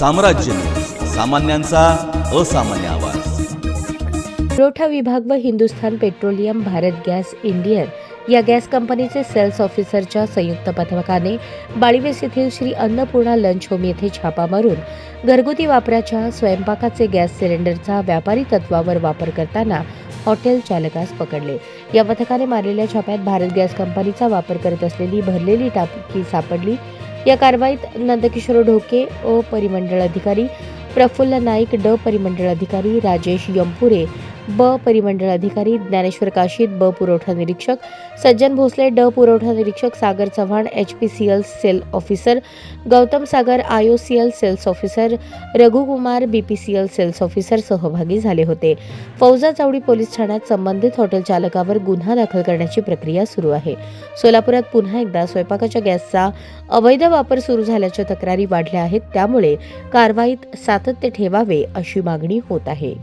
साम्राज्य सामान्यांचा असामान्य आवाज. पुरवठा विभाग व Hindustan petroleum Bharat gas Indian या गॅस कंपनीचे सेल्स ऑफिसरच्या संयुक्त पथकाने बाळीवेस येथील श्री अन्नपूर्णा लंच होम येथे छापा मारून घरगुती वापराच्या स्वयंपाकाचे गॅस सिलेंडरचा व्यापारी तत्वावर वापर करताना हॉटेल चालकास पकडले. या पथकाने मारलेल्या छाप्यात भारत गॅस कंपनीचा वापर करत असलेली भरलेली टाकी सापडली. या कारवाईत नंदकिशोर ढोके ओ परिमंडळ अधिकारी प्रफुल्ल नाईक ड परिमंडळ अधिकारी राजेश यंपुरे ब परिमंडळ अधिकारी ज्ञानेश्वर काशीद ब पुरवठा निरीक्षक सज्जन भोसले ड पुरवठा निरीक्षक Sagar Chavan H P C L sale officer Gautam Sagar I O C L sales officer Raghukumar B P C L sales officer सहभागी झाले होते. फौजा चावडी पोलीस ठाण्यात संबंधित हॉटेल चालकावर गुन्हा दाखल करण्याची प्रक्रिया सुरू आहे. सोलापुरात पुन्हा एकदा स्वयंपाकाच्या गॅसचा अवैध वापर सुरू झाल्याच्या तक्रारी वाढल्या आहेत त्यामुळे कारवाईत सातत्य ठेवावे अशी मागणी होत आहे.